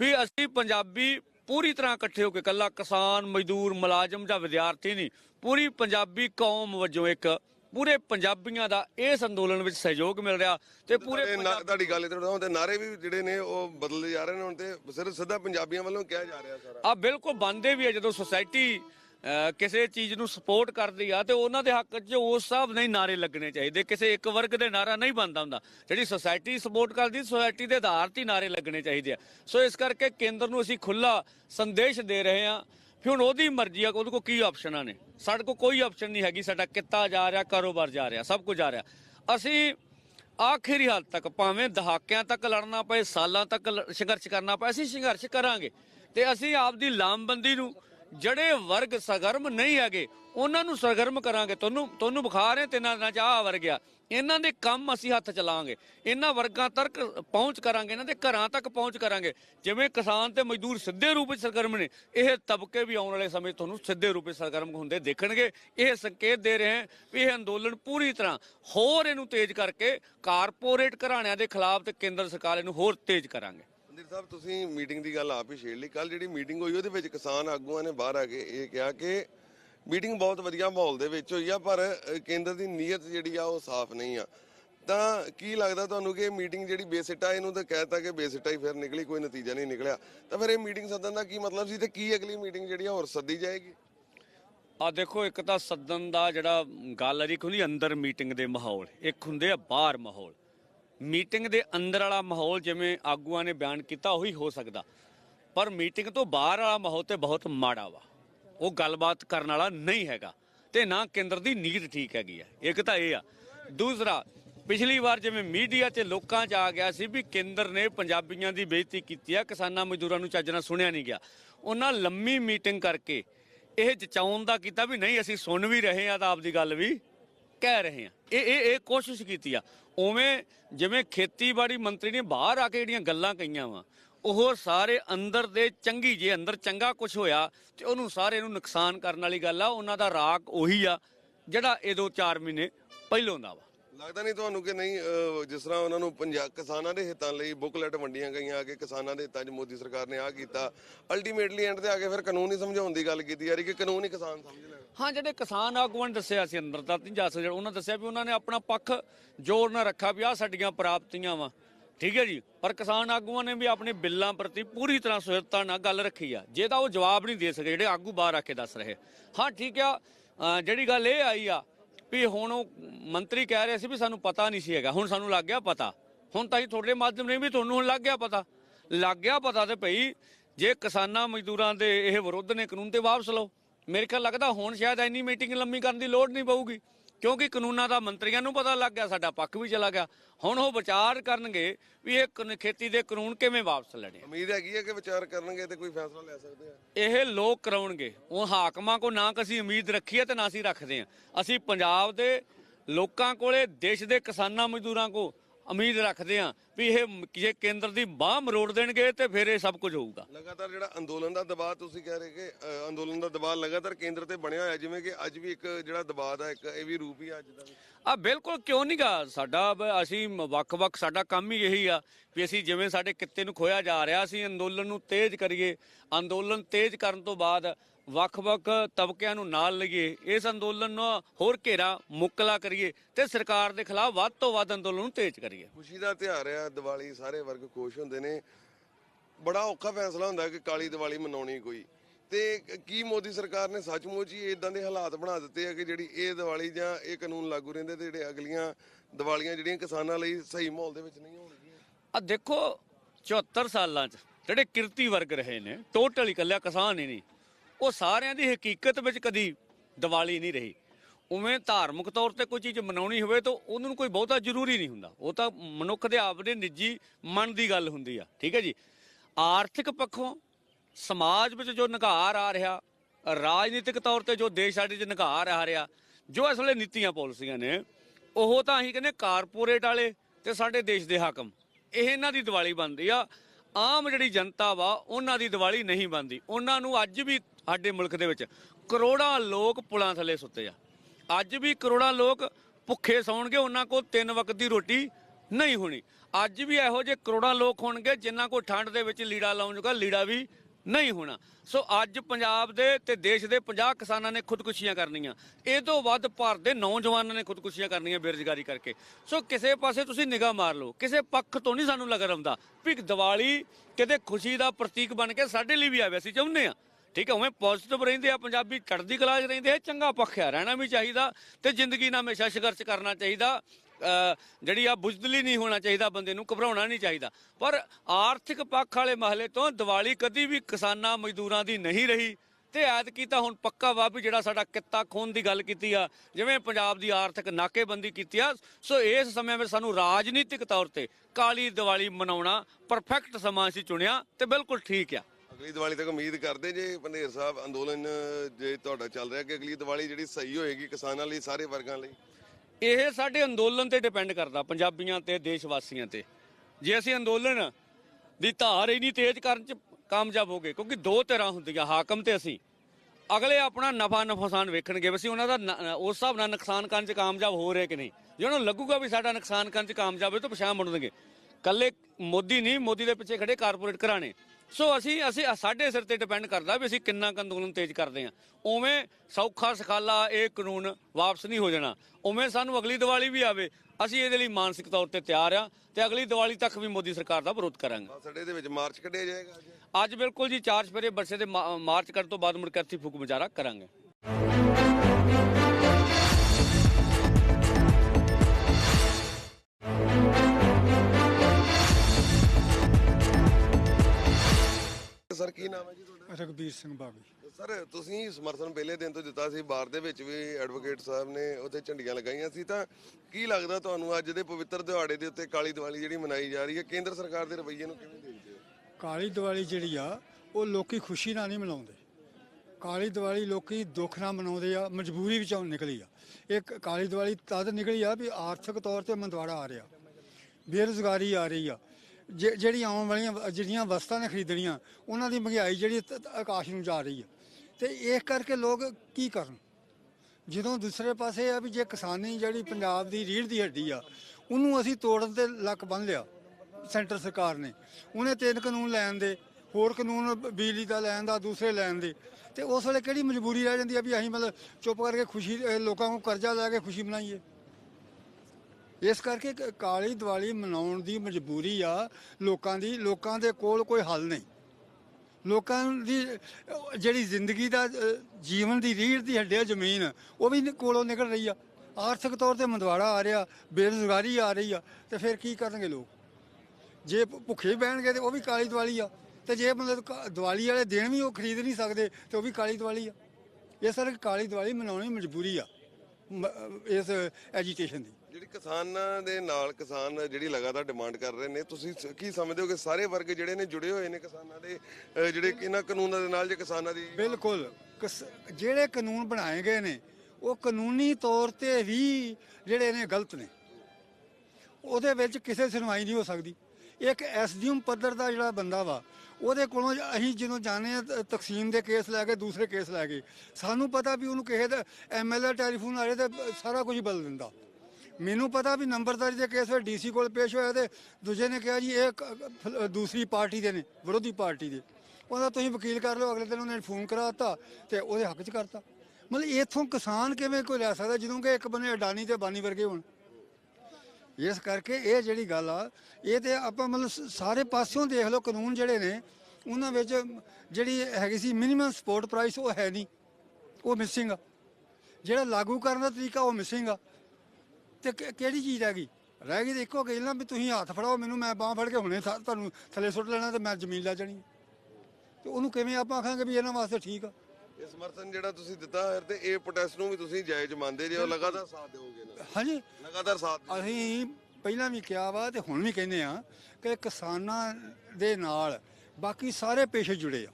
ਵੀ ਅਸੀਂ ਪੰਜਾਬੀ ਪੂਰੀ ਤਰ੍ਹਾਂ ਇਕੱਠੇ ਹੋ ਕੇ ਕੱਲਾ ਕਿਸਾਨ ਮਜ਼ਦੂਰ ਮੁਲਾਜ਼ਮ ਜਾਂ ਵਿਦਿਆਰਥੀ ਨਹੀਂ ਪੂਰੀ ਪੰਜਾਬੀ ਕੌਮ ਵਜੋਂ ਇੱਕ ਪੂਰੇ ਪੰਜਾਬੀਆਂ ਦਾ ਇਸ ਅੰਦੋਲਨ ਵਿੱਚ ਸਹਿਯੋਗ ਮਿਲ ਰਿਹਾ ਤੇ ਪੂਰੇ ਤੁਹਾਡੇ ਗੱਲ ਤੇ ਨਾਰੇ ਵੀ ਜਿਹੜੇ ਨੇ ਉਹ ਬਦਲਦੇ ਜਾ ਰਹੇ ਨੇ ਹੁਣ ਤੇ ਸਿਰਫ ਸਿੱਧਾ ਪੰਜਾਬੀਆਂ ਵੱਲੋਂ ਕਿਹਾ ਜਾ ਰਿਹਾ ਸਾਰਾ। ਆ ਬਿਲਕੁਲ ਬੰਦੇ ਵੀ ਆ ਜਦੋਂ ਸੁਸਾਇਟੀ ਕਿਸੇ ਚੀਜ਼ ਨੂੰ ਸਪੋਰਟ ਕਰਦੀ ਆ ਤੇ ਉਹਨਾਂ ਦੇ ਹੱਕ 'ਚ ਉਸ ਹਿਸਾਬ ਨਹੀਂ ਨਾਰੇ ਲੱਗਣੇ ਚਾਹੀਦੇ। ਕਿਸੇ ਇੱਕ ਵਰਗ ਦੇ ਨਾਰਾ ਨਹੀਂ ਬਣਦਾ ਹੁੰਦਾ। ਜਿਹੜੀ ਸੁਸਾਇਟੀ ਸਪੋਰਟ ਕਰਦੀ ਸੁਸਾਇਟੀ ਦੇ ਆਧਾਰ ਤੇ ਹੀ ਨਾਰੇ ਲੱਗਣੇ ਚਾਹੀਦੇ ਆ। ਸੋ ਇਸ ਕਰਕੇ ਕੇਂਦਰ ਨੂੰ ਅਸੀਂ ਖੁੱਲਾ ਸੰਦੇਸ਼ ਦੇ ਰਹੇ ਆ ਫਿਰ ਹੁਣ ਉਹਦੀ ਮਰਜ਼ੀ ਆ ਕਿ ਉਹਦੇ ਕੋਲ ਕੀ ਆਪਸ਼ਨਾਂ ਨੇ? ਸਾਡੇ ਕੋਲ ਕੋਈ ਆਪਸ਼ਨ ਨਹੀਂ ਹੈਗੀ। ਸਾਡਾ ਕਿੱਤਾ ਜਾ ਰਿਹਾ, ਕਾਰੋਬਾਰ ਜਾ ਰਿਹਾ, ਸਭ ਕੁਝ ਜਾ ਰਿਹਾ। ਅਸੀਂ ਆਖਰੀ ਹੱਦ ਤੱਕ, ਭਾਵੇਂ ਦਹਾਕਿਆਂ ਤੱਕ ਲੜਨਾ ਪਏ, ਸਾਲਾਂ ਤੱਕ ਲ- ਸੰਘਰਸ਼ ਕਰਨਾ ਪਏ, ਅਸੀਂ ਸੰਘਰਸ਼ ਕਰਾਂਗੇ। ਤੇ ਅਸੀਂ ਆਪਦੀ ਲਾਮਬੰਦੀ ਨੂੰ ਜਿਹੜੇ ਵਰਗ ਸਰਗਰਮ ਨਹੀਂ ਹੈਗੇ, ਉਹਨਾਂ ਨੂੰ ਸਰਗਰਮ ਕਰਾਂਗੇ। ਤੁਹਾਨੂੰ ਤੁਹਾਨੂੰ ਬੁਖਾਰ ਰਹੇ ਤਿੰਨਾਂ ਦਿਨਾਂ ਚ ਆਹ ਵਰ ਗਿਆ ਇਹਨਾਂ ਦੇ ਕੰਮ ਅਸੀਂ ਹੱਥ ਚਲਾਵਾਂਗੇ ਇਹਨਾਂ ਵਰਗਾਂ ਤੱਕ ਪਹੁੰਚ ਕਰਾਂਗੇ, ਇਹਨਾਂ ਦੇ ਘਰਾਂ ਤੱਕ ਪਹੁੰਚ ਕਰਾਂਗੇ। ਜਿਵੇਂ ਕਿਸਾਨ ਤੇ ਮਜ਼ਦੂਰ ਸਿੱਧੇ ਰੂਪ ਵਿੱਚ ਸਰਗਰਮ ਨੇ, ਇਹ ਤਬਕੇ ਵੀ ਆਉਣ ਵਾਲੇ ਸਮੇਂ 'ਚ ਤੁਹਾਨੂੰ ਸਿੱਧੇ ਰੂਪ ਵਿੱਚ ਸਰਗਰਮ ਹੁੰਦੇ ਦੇਖਣਗੇ। ਇਹ ਸੰਕੇਤ ਦੇ ਰਹੇ ਹਨ ਵੀ ਇਹ ਅੰਦੋਲਨ ਪੂਰੀ ਤਰ੍ਹਾਂ ਹੋਰ ਇਹਨੂੰ ਤੇਜ਼ ਕਰਕੇ ਕਾਰਪੋਰੇਟ ਘਰਾਣਿਆਂ ਦੇ ਖਿਲਾਫ ਤੇ ਕੇਂਦਰ ਸਰਕਾਰ ਇਹਨੂੰ ਹੋਰ ਤੇਜ਼ ਕਰਾਂਗੇ। ਮੰਦਿਰ ਸਾਹਿਬ, ਤੁਸੀਂ ਮੀਟਿੰਗ ਦੀ ਗੱਲ ਆਪ ਹੀ ਛੇੜ ਲਈ। ਕੱਲ ਜਿਹੜੀ ਮੀਟਿੰਗ ਹੋਈ, ਉਹਦੇ ਵਿੱਚ ਕਿਸਾਨ ਆਗੂਆਂ ਨੇ ਬਾਹਰ ਆ ਕੇ ਇਹ ਕਿਹਾ ਕਿ ਮੀਟਿੰਗ ਬਹੁਤ ਵਧੀਆ ਮਾਹੌਲ ਦੇ ਵਿੱਚ ਹੋਈ ਆ, ਪਰ ਕੇਂਦਰ ਦੀ ਨੀਅਤ ਜਿਹੜੀ ਆ, ਉਹ ਸਾਫ਼ ਨਹੀਂ ਆ। ਤਾਂ ਕੀ ਲੱਗਦਾ ਤੁਹਾਨੂੰ ਕਿ ਮੀਟਿੰਗ ਜਿਹੜੀ ਬੇਸਿੱਟਾ, ਇਹਨੂੰ ਤਾਂ ਕਹਿਤਾ ਕਿ ਬੇਸਿੱਟਾ ਹੀ ਫਿਰ ਨਿਕਲੀ, ਕੋਈ ਨਤੀਜਾ ਨਹੀਂ ਨਿਕਲਿਆ। ਤਾਂ ਫਿਰ ਇਹ ਮੀਟਿੰਗ ਸੱਦਣ ਦਾ ਕੀ ਮਤਲਬ ਸੀ ਤੇ ਕੀ ਅਗਲੀ ਮੀਟਿੰਗ ਜਿਹੜੀ ਆ, ਹੋਰ ਸੱਦੀ ਜਾਏਗੀ? ਆ ਦੇਖੋ, ਇੱਕ ਤਾਂ ਸੱਦਣ ਦਾ ਜਿਹੜਾ ਗੱਲ ਹੈ ਜੀ ਹੁੰਦੀ ਅੰਦਰ ਮੀਟਿੰਗ ਦੇ ਮਾਹੌਲ, ਇੱਕ ਹੁੰਦੇ ਆ ਬਾਹਰ ਮਾਹੌਲ। ਮੀਟਿੰਗ ਦੇ ਅੰਦਰ ਵਾਲਾ ਮਾਹੌਲ ਜਿਵੇਂ ਆਗੂਆਂ ਨੇ ਬਿਆਨ ਕੀਤਾ, ਉਹੀ ਹੋ ਸਕਦਾ। ਪਰ ਮੀਟਿੰਗ ਤੋਂ ਬਾਹਰ ਵਾਲਾ ਮਾਹੌਲ ਤੇ ਬਹੁਤ ਮਾੜਾ ਵਾ। ਉਹ ਗੱਲਬਾਤ ਕਰਨ ਵਾਲਾ ਨਹੀਂ ਹੈਗਾ ਤੇ ਨਾ ਕੇਂਦਰ ਦੀ ਨੀਤ ਠੀਕ ਹੈਗੀ ਆ। ਇੱਕ ਤਾਂ ਇਹ ਆ। ਦੂਸਰਾ, ਪਿਛਲੀ ਵਾਰ ਜਿਵੇਂ ਮੀਡੀਆ ਤੇ ਲੋਕਾਂ 'ਚ ਆ ਗਿਆ ਸੀ ਵੀ ਕੇਂਦਰ ਨੇ ਪੰਜਾਬੀਆਂ ਦੀ ਬੇਇੱਜ਼ਤੀ ਕੀਤੀ ਆ, ਕਿਸਾਨਾਂ ਮਜ਼ਦੂਰਾਂ ਨੂੰ ਚੱਜ ਨਾਲ ਸੁਣਿਆ ਨਹੀਂ ਗਿਆ। ਉਹਨਾਂ ਲੰਮੀ ਮੀਟਿੰਗ ਕਰਕੇ ਇਹ ਜਚਾਉਣ ਦਾ ਕੀਤਾ ਵੀ ਨਹੀਂ, ਅਸੀਂ ਸੁਣ ਵੀ ਰਹੇ ਆ ਤਾਂ ਆਪਦੀ ਗੱਲ ਵੀ ਕਹਿ ਰਹੇ ਆ। ਇਹ ਇਹ ਇਹ ਕੋਸ਼ਿਸ਼ ਕੀਤੀ ਆ। ਉਵੇਂ ਜਿਵੇਂ ਖੇਤੀਬਾੜੀ ਮੰਤਰੀ ਨੇ ਬਾਹਰ ਆ ਕੇ ਜਿਹੜੀਆਂ ਗੱਲਾਂ ਕਹੀਆਂ ਵਾ, ਉਹ ਸਾਰੇ ਅੰਦਰ ਦੇ ਚੰਗੀ, ਜੇ ਅੰਦਰ ਚੰਗਾ ਕੁਝ ਹੋਇਆ ਤੇ ਉਹਨੂੰ ਸਾਰੇ ਨੂੰ ਨੁਕਸਾਨ ਕਰਨ ਵਾਲੀ ਗੱਲ ਆ, ਉਹਨਾਂ ਦਾ ਰਾਗ ਉਹੀ ਆ, ਜਿਹੜਾ ਇਹ ਦੋ 4 ਮਹੀਨੇ ਪਹਿਲੋਂ ਦਾ ਵਾ। ਲੱਗਦਾ ਨਹੀਂ ਤੁਹਾਨੂੰ ਕਿ ਨਹੀਂ ਅ, ਜਿਸ ਤਰ੍ਹਾਂ ਉਹਨਾਂ ਨੂੰ ਪੰਜਾਬ ਕਿਸਾਨਾਂ ਦੇ ਹਿੱਤਾਂ ਲਈ ਬੁਕਲੈਟ ਵੰਡੀਆਂ ਗਈਆਂ ਕਿ ਕਿਸਾਨਾਂ ਦੇ ਹਿੱਤਾਂ 'ਚ ਮੋਦੀ ਸਰਕਾਰ ਨੇ ਆ ਕੀਤਾ। ਅਲਟੀਮੇਟਲੀ ਐਂਡ ਤੇ ਆ ਕੇ ਫਿਰ ਕਾਨੂੰਨ ਹੀ ਸਮਝਾਉਣ ਦੀ ਗੱਲ ਕੀਤੀ ਜਾ ਕਿ ਕਾਨੂੰਨ ਹੀ ਕਿਸਾਨ ਸਮਝ ਲੈਣ। ਹਾਂ ਜਿਹੜੇ ਕਿਸਾਨ ਆਗੂਆਂ ਨੇ ਦੱਸਿਆ ਸੀ ਅੰਦਰ ਤਾਂ ਨਹੀਂ ਜਾ ਸਕਦੇ। ਉਹਨਾਂ ਦੱਸਿਆ ਵੀ ਉਹਨਾਂ ਨੇ ਆਪਣਾ ਪੱਖ ਜ਼ੋਰ ਨਾਲ ਰੱਖਾ ਵੀ ਆਹ ਸਾਡੀਆਂ ਪ੍ਰਾਪਤੀਆਂ ਵਾ। ਠੀਕ ਹੈ ਜੀ? ਪਰ ਕਿਸਾਨ ਆਗੂਆਂ ਨੇ ਵੀ ਆਪਣੇ ਬਿੱਲਾਂ ਪ੍ਰਤੀ ਪੂਰੀ ਤਰ੍ਹਾਂ ਸੁਹਿਰਦਤਾ ਨਾਲ ਗੱਲ ਰੱਖੀ ਆ। ਜੇ ਤਾਂ ਉਹ ਜਵਾਬ ਨਹੀਂ ਦੇ ਸਕੇ ਜਿਹੜੇ ਆਗੂ ਬਾਹਰ ਆ ਕੇ ਦੱਸ ਰਹੇ। ਹਾਂ ਠੀਕ ਆ। ਅਹ ਜਿਹੜੀ ਗੱਲ ਇਹ ਆਈ ਆ ਵੀ ਹੁਣ ਉਹ ਮੰਤਰੀ ਕਹਿ ਰਹੇ ਸੀ ਵੀ ਸਾਨੂੰ ਪਤਾ ਨਹੀਂ ਸੀ ਹੈਗਾ। ਹੁਣ ਸਾਨੂੰ ਲੱਗ ਗਿਆ ਪਤਾ। ਹੁਣ ਤਾਂ ਹੀ ਤੁਹਾਡੇ ਮਾਧਿਅਮ ਨੇ ਵੀ ਤੁਹਾਨੂੰ ਹੁਣ ਲੱਗ ਗਿਆ ਪਤਾ। ਲੱਗ ਗਿਆ ਪਤਾ ਤੇ ਭਈ ਜੇ ਕਿਸਾਨਾਂ ਮਜ਼ਦੂਰਾਂ ਦੇ ਇਹ ਵਿਰੋਧ ਨੇ ਕਾਨੂੰਨ ਤੇ ਵਾਪਸ ਲਓ। ਮੇਰੇ ਖਿਆਲ ਲੱਗਦਾ ਹੁਣ ਸ਼ਾਇਦ ਇੰਨੀ ਮੀਟਿੰਗ ਲੰਮੀ ਕਰਨ ਦੀ ਲੋੜ ਨਹੀਂ ਪਊਗੀ। ਕਿਉਂਕਿ ਕਾਨੂੰਨਾਂ ਦਾ ਮੰਤਰੀਆਂ ਨੂੰ ਪਤਾ ਲੱਗ ਗਿਆ ਸਾਡਾ ਪੱਖ ਵੀ ਚਲਾ ਗਿਆ। ਹੁਣ ਉਹ ਵਿਚਾਰ ਕਰਨਗੇ ਵੀ ਇਹ ਕਾਨ- ਖੇਤੀ ਦੇ ਕਾਨੂੰਨ ਕਿਵੇਂ ਵਾਪਸ ਲੈਣੇ। ਉਮੀਦ ਹੈਗੀ ਹੈ ਕਿ ਵਿਚਾਰ ਕਰਨਗੇ ਤੇ ਕੋਈ ਫੈਸਲਾ ਲੈ ਸਕਦੇ ਆ। ਇਹ ਲੋਕ ਕਰਾਉਣਗੇ। ਉਹ ਹਾਕਮਾਂ ਕੋ ਨਾ ਕਸੀ ਉਮੀਦ ਰੱਖੀ ਹੈ ਤੇ ਨਾ ਅਸੀਂ ਰੱਖਦੇ ਹਾਂ ਅਸੀਂ ਪੰਜਾਬ ਦੇ ਲੋਕਾਂ ਕੋਲੇ ਦੇਸ਼ ਦੇ ਕਿਸਾਨਾਂ ਮਜ਼ਦੂਰਾਂ ਕੋ ਉਮੀਦ ਰੱਖਦੇ ਹਾਂ ਵੀ ਇਹ ਜੇ ਕੇਂਦਰ ਦੀ ਬਾਹ ਮਰੋੜ ਦੇਣਗੇ ਤੇ ਫਿਰ ਇਹ ਸਭ ਕੁਝ ਹੋਊਗਾ। ਲਗਾਤਾਰ ਜਿਹੜਾ ਅੰਦੋਲਨ ਦਾ ਦਬਾਅ ਤੁਸੀਂ ਕਹਿ ਰਹੇ ਕਿ ਅ, ਅੰਦੋਲਨ ਦਾ ਦਬਾਅ ਲਗਾਤਾਰ ਕੇਂਦਰ ਤੇ ਬਣਿਆ ਹੋਇਆ ਜਿਵੇਂ ਕਿ ਅੱਜ ਵੀ ਇੱਕ ਜਿਹੜਾ ਦਬਾਅ ਦਾ ਇੱਕ ਇਹ ਵੀ ਰੂਪ ਹੀ ਆ ਅੱਜ ਦਾ ਵੀ। ਆ ਬਿਲਕੁਲ ਕਿਉਂ ਨਹੀਂਗਾ ਸਾਡਾ ਬ- ਅਸੀਂ ਮ- ਵੱਖ-ਵੱਖ ਸਾਡਾ ਕੰਮ ਹੀ ਇਹੀ ਆ ਵੀ ਅਸੀਂ ਜਿਵੇਂ ਸਾਡੇ ਕਿੱਤੇ ਨੂੰ ਖੋਇਆ ਜਾ ਰਿਹਾ ਅਸੀਂ ਅੰਦੋਲਨ ਨੂੰ ਤੇਜ਼ ਕਰੀਏ। ਅੰਦੋਲਨ ਤੇਜ਼ ਕਰਨ ਤੋਂ ਬਾਅਦ ਵੱਖ-ਵੱਖ ਤਬਕਿਆਂ ਨੂੰ ਨਾਲ ਲਈਏ ਇਸ ਅੰਦੋਲਨ ਨੂੰ ਹੋਰ ਘੇਰਾ ਮੁਕਲਾ ਕਰੀਏ ਤੇ ਸਰਕਾਰ ਦੇ ਖਿਲਾਫ ਵੱਧ ਤੋਂ ਵੱਧ ਅੰਦੋਲਨ ਨੂੰ ਤੇਜ਼ ਕਰੀਏ। ਖੁਸ਼ੀ ਦਾ ਤਿਉਹਾਰ ਆ ਦੀਵਾਲੀ ਸਾਰੇ ਵਰਗ ਖੁਸ਼ ਹੁੰਦੇ ਨੇ। ਬੜਾ ਔਖਾ ਫੈਸਲਾ ਹੁੰਦਾ ਕਿ ਕਾਲੀ ਦੀਵਾਲੀ ਮਨਾਉਣੀ ਕੋਈ। ਤੇ ਕੀ ਮੋਦੀ ਸਰਕਾਰ ਨੇ ਸੱਚਮੁੱਚ ਹੀ ਇਦਾਂ ਦੇ ਹਾਲਾਤ ਬਣਾ ਦਿੱਤੇ ਆ ਕਿ ਜਿਹੜੀ ਇਹ ਦੀਵਾਲੀ ਜਾਂ ਇਹ ਕਾਨੂੰਨ ਲਾਗੂ ਰਹਿੰਦੇ ਤੇ ਜਿਹੜੇ ਅਗਲੀਆਂ ਦੀਵਾਲੀਆਂ ਜਿਹੜੀਆਂ ਕਿਸਾਨਾਂ ਲਈ ਸਹੀ ਮਾਹੌਲ ਦੇ ਵਿੱਚ ਨਹੀਂ ਹੋਣਗੀਆਂ? ਆ ਦੇਖੋ 74 ਸਾਲਾਂ 'ਚ ਜਿਹੜੇ ਕਿਰਤੀ ਵਰਗ ਰਹੇ ਨੇ ਟੋਟਲ ਇਕੱਲਾ ਕਿਸਾਨ ਹੀ ਨਹੀਂ। ਉਹ ਸਾਰਿਆਂ ਦੀ ਹਕੀਕਤ ਵਿੱਚ ਕਦੀ ਦੀਵਾਲੀ ਨਹੀਂ ਰਹੀ। ਉਵੇਂ ਧਾਰਮਿਕ ਤੌਰ ਤੇ ਕੋਈ ਚੀਜ਼ ਮਨਾਉਣੀ ਹੋਵੇ ਤਾਂ ਉਹਨਾਂ ਨੂੰ ਕੋਈ ਬਹੁਤਾ ਜ਼ਰੂਰੀ ਨਹੀਂ ਹੁੰਦਾ। ਉਹ ਤਾਂ ਮਨੁੱਖ ਦੇ ਆਪਦੇ ਨਿੱਜੀ ਮਨ ਦੀ ਗੱਲ ਹੁੰਦੀ ਆ, ਠੀਕ ਹੈ ਜੀ? ਆਰਥਿਕ ਪੱਖੋਂ ਸਮਾਜ ਵਿੱਚ ਜੋ ਨਿਘਾਰ ਆ ਰਿਹਾ, ਰਾਜਨੀਤਿਕ ਤੌਰ ਤੇ ਜੋ ਦੇਸ਼ ਸਾਡੇ 'ਚ ਨਿਘਾਰ ਆ ਰਿਹਾ, ਜੋ ਇਸ ਵੇਲੇ ਨੀਤੀਆਂ ਪਾਲਿਸੀਆਂ ਨੇ, ਉਹ ਤਾਂ ਅਸੀਂ ਕਹਿੰਦੇ ਕਾਰਪੋਰੇਟ ਵਾਲੇ ਤੇ ਸਾਡੇ ਦੇਸ਼ ਦੇ ਹਾਕਮ। ਇਹ ਇਹਨਾਂ ਦੀ ਦੀਵਾਲੀ ਬਣਦੀ ਆ। ਆਮ ਜਿਹੜੀ ਜਨਤਾ ਵਾ, ਉਹਨਾਂ ਦੀ ਦੀਵਾਲੀ ਨਹੀਂ ਬਣਦੀ। ਉਹਨਾਂ ਨੂੰ ਅੱਜ ਵੀ ਸਾਡੇ ਮੁਲਕ ਦੇ ਵਿੱਚ। ਕਰੋੜਾਂ ਲੋਕ ਪੁਲਾਂ ਥੱਲੇ ਸੁੱਤੇ ਆ। ਅੱਜ ਵੀ ਕਰੋੜਾਂ ਲੋਕ ਭੁੱਖੇ ਸੌਣਗੇ, ਉਹਨਾਂ ਕੋਲ ਤਿੰਨ ਵਕਤ ਦੀ ਰੋਟੀ ਨਹੀਂ ਹੋਣੀ। ਅੱਜ ਵੀ ਇਹੋ ਜਿਹੇ ਕਰੋੜਾਂ ਲੋਕ ਹੋਣਗੇ, ਜਿਨ੍ਹਾਂ ਕੋਲ ਠੰਡ ਦੇ ਵਿੱਚ ਲੀੜਾ ਲਾਉਣ ਜੋਗਾ ਲੀੜਾ ਵੀ ਨਹੀਂ ਹੋਣਾ। ਸੋ ਅੱਜ ਪੰਜਾਬ ਦੇ ਤੇ ਦੇਸ਼ ਦੇ 50 ਕਿਸਾਨਾਂ ਨੇ ਖੁਦਕੁਸ਼ੀਆਂ ਕਰਨੀਆਂ। ਇਹ ਤੋਂ ਵੱਧ ਭਾਰਤ ਦੇ ਨੌਜਵਾਨਾਂ ਨੇ ਖੁਦਕੁਸ਼ੀਆਂ ਕਰਨੀਆਂ ਬੇਰੁਜ਼ਗਾਰੀ ਕਰਕੇ। ਸੋ ਕਿਸੇ ਪਾਸੇ ਤੁਸੀਂ ਨਿਗਾਹ ਮਾਰ ਲਓ, ਕਿਸੇ ਪੱਖ ਤੋਂ ਨਹੀਂ ਸਾਨੂੰ ਲੱਗਰ ਆਉਂਦਾ। ਵੀ ਦੀਵਾਲੀ ਕਿਤੇ ਖੁਸ਼ੀ ਦਾ ਪ੍ਰਤੀਕ ਬਣ ਕੇ ਸਾਡੇ ਲਈ ਵੀ ਆਵੇ, ਅਸੀਂ ਚਾਹੁੰਦੇ ਆ ਠੀਕ ਹੈ ਉਵੇਂ ਪੋਜ਼ਿਟਿਵ ਰਹਿੰਦੇ ਆ, ਪੰਜਾਬੀ ਚੜ੍ਹਦੀ ਕਲਾ 'ਚ ਰਹਿੰਦੇ ਆ ਚੰਗਾ ਪੱਖ ਆ, ਰਹਿਣਾ ਵੀ ਚਾਹੀਦਾ ਤੇ ਜ਼ਿੰਦਗੀ ਨਾਲ ਹਮੇਸ਼ਾ ਸੰਘਰਸ਼ ਕਰਨਾ ਚਾਹੀਦਾ ਜਿਹੜੀ ਆ ਬੁਝਦਲੀ ਨਹੀਂ ਹੋਣਾ ਚਾਹੀਦਾ ਬੰਦੇ ਨੂੰ, ਘਬਰਾਉਣਾ ਨਹੀਂ ਚਾਹੀਦਾ। ਪਰ ਆਰਥਿਕ ਪੱਖ ਵਾਲੇ ਮਹਲੇ ਤੋਂ ਦੀਵਾਲੀ ਕਦੀ ਵੀ ਕਿਸਾਨਾਂ ਮਜ਼ਦੂਰਾਂ ਦੀ ਨਹੀਂ ਰਹੀ ਤੇ ਐਤਕੀ ਤਾਂ ਹੁਣ ਪੱਕਾ ਵਾ ਵੀ ਜਿਹੜਾ ਸਾਡਾ ਕਿੱਤਾ ਖੋਣ ਦੀ ਗੱਲ ਕੀਤੀ ਆ, ਜਿਵੇਂ ਪੰਜਾਬ ਦੀ ਆਰਥਿਕ ਨਾਕੇਬੰਦੀ ਕੀਤੀ ਆ, ਸੋ ਇਸ ਸਮੇਂ ਵਿੱਚ ਸਾਨੂੰ ਰਾਜਨੀਤਿਕ ਤੌਰ ਤੇ ਕਾਲੀ ਦੀਵਾਲੀ ਮਨਾਉਣਾ ਪਰਫੈਕਟ ਸਮਾਂ ਅਸੀਂ ਚੁਣਿਆ ਤੇ ਬਿਲਕੁਲ ਠੀਕ ਆ। ਅਗਲੀ ਦੀਵਾਲੀ ਤੱਕ ਉਮੀਦ ਕਰਦੇ ਜੇ ਪੰਧੇਰ ਸਾਹਿਬ ਅੰਦੋਲਨ, ਜੇ ਤੁਹਾਡਾ ਚੱਲ ਰਿਹਾ ਕਿ ਅਗਲੀ ਦੀਵਾਲੀ ਜਿਹੜੀ ਸਹੀ ਹੋਏਗੀ ਕਿਸਾਨਾਂ ਲਈ, ਸਾਰੇ ਵਰਗਾਂ ਲਈ? ਇਹ ਸਾਡੇ ਅੰਦੋਲਨ ਤੇ ਡਿਪੈਂਡ ਕਰਦਾ, ਪੰਜਾਬੀਆਂ ਤੇ ਦੇਸ਼ ਵਾਸੀਆਂ ਤੇ। ਜੇ ਅਸੀਂ ਅੰਦੋਲਨ ਦੀ ਧਾਰ ਇੰਨੀ ਤੇਜ਼ ਕਰਨ ਚ ਕਾਮਯਾਬ ਹੋ ਗਏ, ਕਿਉਂਕਿ ਦੋ ਤਰ੍ਹਾਂ ਹੁੰਦੀਆਂ, ਹਾਕਮ ਤੇ ਅਸੀਂ। ਅਗਲੇ ਆਪਣਾ ਨਫਾ ਨੁਕਸਾਨ ਵੇਖਣਗੇ ਅਸੀਂ ਉਹਨਾਂ ਦਾ ਉਸ ਹਿਸਾਬ ਨਾਲ ਨੁਕਸਾਨ ਕਰਨ ਚ ਕਾਮਯਾਬ ਹੋ ਰਹੇ ਕਿ ਨਹੀਂ। ਜੇ ਉਹਨਾਂ ਨੂੰ ਲੱਗੂਗਾ ਵੀ ਸਾਡਾ ਨੁਕਸਾਨ ਕਰਨ ਚ ਕਾਮਯਾਬ ਹੈ ਤਾਂ ਪਛਾਣ ਮੁੜਨਗੇ ਕੱਲੇ ਮੋਦੀ ਨਹੀਂ, ਮੋਦੀ ਦੇ ਪਿੱਛੇ ਖੜੇ ਕਾਰਪੋਰੇਟ ਘਰਾਣੇ। ਸੋ ਅਸੀਂ ਅਸੀਂ ਸਾਡੇ ਸਿਰ ਤੇ ਡਿਪੈਂਡ ਕਰਦਾ ਵੀ ਅਸੀਂ ਕਿੰਨਾ ਕੁ ਅੰਦੋਲਨ ਤੇਜ਼ ਕਰਦੇ ਹਾਂ। ਉਵੇਂ ਸੌਖਾ ਸਖਾਲਾ ਇਹ ਕਾਨੂੰਨ ਵਾਪਸ ਨਹੀਂ ਹੋ ਜਾਣਾ। ਉਵੇਂ ਸਾਨੂੰ ਅਗਲੀ ਦੀਵਾਲੀ ਵੀ ਆਵੇ। ਅਸੀਂ ਇਹਦੇ ਲਈ ਮਾਨਸਿਕ ਤੌਰ ਤੇ ਤਿਆਰ ਆ ਤੇ ਅਗਲੀ ਦੀਵਾਲੀ ਤੱਕ ਵੀ ਮੋਦੀ ਸਰਕਾਰ ਦਾ ਵਿਰੋਧ ਕਰਾਂਗੇ। ਬਸ ਅੱਡੇ ਦੇ ਵਿੱਚ ਮਾਰਚ ਕੱਢਿਆ ਜਾਏਗਾ ਅੱਜ। ਬਿਲਕੁਲ ਜੀ ਚਾਰ ਸਵੇਰੇ ਬਰਸੇ ਦੇ ਮਾਰਚ ਕਰਨ ਤੋਂ ਬਾਅਦ ਮੁੜ ਕੇ ਅਰਥੀ ਫੂਕ ਮੁਜ਼ਾਹਰਾ ਕਰਾਂਗੇ। ਸਰ ਕੀ ਨਾਮ ਹੈ ਜੀ ਤੁਹਾਡਾ? ਰਘਬੀਰ ਸਿੰਘ ਬਾਗੀ ਸਰ ਤੁਸੀਂ ਸਮਰਥਨ ਪਹਿਲੇ ਦਿਨ ਤੋਂ ਦਿੱਤਾ ਸੀ ਬਾਰ ਦੇ ਵਿੱਚ ਵੀ ਐਡਵੋਕੇਟ ਸਾਹਿਬ ਨੇ ਉੱਥੇ ਝੰਡੀਆਂ ਲਗਾਈਆਂ ਸੀ ਤਾਂ ਕੀ ਲੱਗਦਾ ਤੁਹਾਨੂੰ ਅੱਜ ਦੇ ਪਵਿੱਤਰ ਦਿਹਾੜੇ ਦੇ ਉੱਤੇ ਕਾਲੀ ਦੀਵਾਲੀ ਜਿਹੜੀ ਮਨਾਈ ਜਾ ਰਹੀ ਹੈ? ਕੇਂਦਰ ਸਰਕਾਰ ਦੇ ਰਵੱਈਏ ਨੂੰ ਕਿਵੇਂ ਦੇਖਦੇ ਹੋ? ਕਾਲੀ ਦੀਵਾਲੀ ਜਿਹੜੀ ਆ ਉਹ ਲੋਕੀ ਖੁਸ਼ੀ ਨਾਲ ਨਹੀਂ ਮਨਾਉਂਦੇ। ਕਾਲੀ ਦੀਵਾਲੀ ਲੋਕੀ ਦੁੱਖ ਨਾਲ ਮਨਾਉਂਦੇ ਆ ਮਜਬੂਰੀ ਵਿੱਚੋਂ ਨਿਕਲੀ ਆ। ਇੱਕ ਕਾਲੀ ਦੀਵਾਲੀ ਤਦ ਨਿਕਲੀ ਆ ਵੀ ਆਰਥਿਕ ਤੌਰ ਤੇ ਮੰਦਵਾੜਾ ਆ ਰਿਹਾ। ਬੇਰੁਜ਼ਗਾਰੀ ਆ ਰਹੀ ਆ। ਜੇ- ਜਿਹੜੀ ਆਉਣ ਵਾਲੀਆਂ ਵ- ਜਿਹੜੀਆਂ ਵਸਤਾਂ ਨੇ ਖਰੀਦਣੀਆਂ, ਉਹਨਾਂ ਦੀ ਮਹਿੰਗਾਈ ਜਿਹੜੀ ਤ- ਤ- ਆਕਾਸ਼ ਨੂੰ ਜਾ ਰਹੀ ਆ ਤੇ ਇਸ ਕਰਕੇ ਲੋਕ ਕੀ ਕਰਨ? ਜਦੋਂ ਦੂਸਰੇ ਪਾਸੇ ਆ ਵੀ ਜੇ ਕਿਸਾਨੀ ਜਿਹੜੀ ਪੰਜਾਬ ਦੀ ਰੀੜ੍ਹ ਦੀ ਹੱਡੀ ਆ, ਉਹਨੂੰ ਅਸੀਂ ਤੋੜਨ ਤੇ ਲੱਕ ਬੰਨ ਲਿਆ, ਸੈਂਟਰ ਸਰਕਾਰ ਨੇ। ਉਹਨੇ ਤਿੰਨ ਕਾਨੂੰਨ ਲੈਣ ਦੇ, ਹੋਰ ਕਾਨੂੰਨ ਬ- ਬਿਜਲੀ ਦਾ ਲੈਣ ਦਾ, ਦੂਸਰੇ ਲੈਣ ਦੇ। ਤੇ ਉਸ ਵੇਲੇ ਕਿਹੜੀ ਮਜਬੂਰੀ ਰਹਿ ਜਾਂਦੀ ਆ ਵੀ ਅਸੀਂ ਮਤਲਬ ਚੁੱਪ ਕਰਕੇ ਖੁਸ਼ੀ, ਅਹ ਲੋਕਾਂ ਨੂੰ ਕਰਜ਼ਾ ਲੈ ਕੇ ਖੁਸ਼ੀ ਮਨਾਈਏ? ਇਸ ਕਰਕੇ ਕ- ਕਾਲੀ ਦੀਵਾਲੀ ਮਨਾਉਣ ਦੀ ਮਜਬੂਰੀ ਆ ਲੋਕਾਂ ਦੀ ਲੋਕਾਂ ਦੇ ਕੋਲ ਕੋਈ ਹੱਲ ਨਹੀਂ। ਲੋਕਾਂ ਦੀ ਅਹ, ਜਿਹੜੀ ਜ਼ਿੰਦਗੀ ਦਾ ਅਹ, ਜੀਵਨ ਦੀ ਰੀੜ ਦੀ ਹੱਡਿਆ ਜ਼ਮੀਨ ਉਹ ਵੀ ਨ- ਕੋਲੋਂ ਨਿਕਲ ਰਹੀ ਆ। ਆਰਥਿਕ ਤੌਰ ਤੇ ਮੰਦਵਾੜਾ ਆ ਰਿਹਾ ਬੇਰੁਜ਼ਗਾਰੀ ਆ ਰਹੀ ਆ ਤੇ ਫਿਰ ਕੀ ਕਰਨਗੇ ਲੋਕ? ਜੇ ਭੁ- ਭੁੱਖੇ ਬਹਿਣਗੇ ਤੇ ਉਹ ਵੀ ਕਾਲੀ ਦੀਵਾਲੀ ਆ ਤੇ ਜੇ ਮਤਲਬ ਕ- ਦੀਵਾਲੀ ਵਾਲੇ ਦਿਨ ਵੀ ਉਹ ਖਰੀਦ ਨਹੀਂ ਸਕਦੇ ਤੇ ਉਹ ਵੀ ਕਾਲੀ ਦੀਵਾਲੀ ਆ। ਇਸ ਕਰਕੇ ਕਾਲੀ ਦੀਵਾਲੀ ਮਨਾਉਣੀ ਮਜਬੂਰੀ ਆ ਮ- ਇਸ ਐਜੀਟੇਸ਼ਨ ਦੀ। ਜਿਹੜੀ ਕਿਸਾਨਾਂ ਦੇ ਨਾਲ ਕਿਸਾਨ ਜਿਹੜੀ ਲਗਾਤਾਰ ਡਿਮਾਂਡ ਕਰ ਰਹੇ ਨੇ ਤੁਸੀਂ ਕੀ ਸਮਝਦੇ ਹੋ ਕਿ ਸਾਰੇ ਵਰਗ ਜਿਹੜੇ ਨੇ ਜੁੜੇ ਹੋਏ ਨੇ ਕਿਸਾਨਾਂ ਦੇ ਅਹ, ਜਿਹੜੇ ਇਹਨਾਂ ਕਾਨੂੰਨਾਂ ਦੇ ਨਾਲ ਜੇ ਕਿਸਾਨਾਂ ਦੀ ਬਿਲਕੁਲ। ਕਿਸ- ਜਿਹੜੇ ਕਾਨੂੰਨ ਬਣਾਏ ਗਏ ਨੇ ਉਹ ਕਾਨੂੰਨੀ ਤੌਰ ਤੇ ਵੀ ਜਿਹੜੇ ਨੇ ਗਲਤ ਨੇ। ਉਹਦੇ ਵਿੱਚ ਕਿਸੇ ਸੁਣਵਾਈ ਨਹੀਂ ਹੋ ਸਕਦੀ। ਇੱਕ ਐਸਡੀਐਮ ਪੱਧਰ ਦਾ ਜਿਹੜਾ ਬੰਦਾ ਵਾ ਉਹਦੇ ਕੋਲੋਂ ਅਸੀਂ ਜਦੋਂ ਜਾਣੇ ਆ ਤ- ਤਕਸੀਮ ਦੇ ਕੇਸ ਲੈ ਕੇ ਦੂਸਰੇ ਕੇਸ ਲੈ ਕੇ ਸਾਨੂੰ ਪਤਾ ਵੀ ਉਹਨੂੰ ਕਿਸੇ ਦਾ ਐਮਐਲਏ ਟੈਲੀਫੋਨ ਆਲੇ ਤੇ ਸਾਰਾ ਕੁਝ ਬਦਲ ਦਿੰਦਾ। ਮੈਨੂੰ ਪਤਾ ਵੀ ਨੰਬਰਦਾਰੀ ਦੇ ਕੇਸ ਵਿੱਚ ਡੀਸੀ ਕੋਲ ਪੇਸ਼ ਹੋਇਆ ਤੇ ਦੂਜੇ ਨੇ ਕਿਹਾ ਜੀ ਇਹ ਕ- ਫ- ਦੂਸਰੀ ਪਾਰਟੀ ਦੇ ਨੇ, ਵਿਰੋਧੀ ਪਾਰਟੀ ਦੇ। ਉਹਦਾ ਤੁਸੀਂ ਵਕੀਲ ਕਰ ਲਓ, ਅਗਲੇ ਦਿਨ ਉਹਨੇ ਫੋਨ ਕਰਾਤਾ ਤੇ ਉਹਦੇ ਹੱਕ 'ਚ ਕਰਤਾ। ਮਤਲਬ ਇਥੋਂ ਕਿਸਾਨ ਕਿਵੇਂ ਕੋਈ ਲੈ ਸਕਦਾ ਜਦੋਂ ਕਿ ਇੱਕ ਬੰਨੇ ਅਡਾਨੀ ਤੇ ਬਾਨੀ ਵਰਗੇ ਹੋਣ? ਇਸ ਕਰਕੇ ਇਹ ਜਿਹੜੀ ਗੱਲ ਆ, ਇਹ ਤੇ ਆਪਾਂ ਮਤਲਬ ਸ- ਸਾਰੇ ਪਾਸਿਓਂ ਦੇਖ ਲਓ ਕਾਨੂੰਨ ਜਿਹੜੇ ਨੇ, ਉਹਨਾਂ ਵਿੱਚ ਜਿਹੜੀ ਹੈਗੀ ਸੀ ਮਿਨੀਮਮ ਸਪੋਰਟ ਪ੍ਰਾਈਸ ਉਹ ਹੈ ਨਹੀਂ। ਉਹ ਮਿਸਿੰਗ ਆ। ਜਿਹੜਾ ਲਾਗੂ ਕਰਨ ਦਾ ਤਰੀਕਾ ਉਹ ਮਿਸਿੰਗ ਆ। ਤੇ ਕਿ- ਕਿਹੜੀ ਚੀਜ਼ ਹੈਗੀ ਰਹਿ ਗਈ ਤਾਂ ਇੱਕੋ ਗੱਲ ਨਾ ਵੀ ਤੁਸੀਂ ਹੱਥ ਫੜਾਓ ਮੈਨੂੰ ਮੈਂ ਬਾਹ ਫੜ ਕੇ ਹੁਣੇ ਥਾ- ਤੁਹਾਨੂੰ ਥੱਲੇ ਸੁੱਟ ਲੈਣਾ ਤੇ ਮੈਂ ਜ਼ਮੀਨ ਲੈ ਜਾਣੀ। ਤੇ ਉਹਨੂੰ ਕਿਵੇਂ ਆਪਾਂ ਆਖਾਂਗੇ ਵੀ ਇਹਨਾਂ ਵਾਸਤੇ ਠੀਕ ਆ? ਇਹ ਸਮਰਥਨ ਜਿਹੜਾ ਤੁਸੀਂ ਦਿੱਤਾ ਹੈ ਤੇ ਇਹ ਪ੍ਰੋਟੈਸਟ ਨੂੰ ਵੀ ਤੁਸੀਂ ਜਾਇਜ਼ ਮੰਨਦੇ ਜੇ ਉਹ ਲਗਾਤਾਰ ਸਾਥ ਦਿਓਗੇ ਨਾ। ਹਾਂਜੀ। ਲਗਾਤਾਰ ਸਾਥ ਦਿਓ। ਅਸੀਂ ਪਹਿਲਾਂ ਵੀ ਕਿਹਾ ਵਾ ਤੇ ਹੁਣ ਵੀ ਕਹਿੰਦੇ ਆ ਕਿ ਕਿਸਾਨਾਂ ਦੇ ਨਾਲ ਬਾਕੀ ਸਾਰੇ ਪੇਸ਼ੇ ਜੁੜੇ ਆ।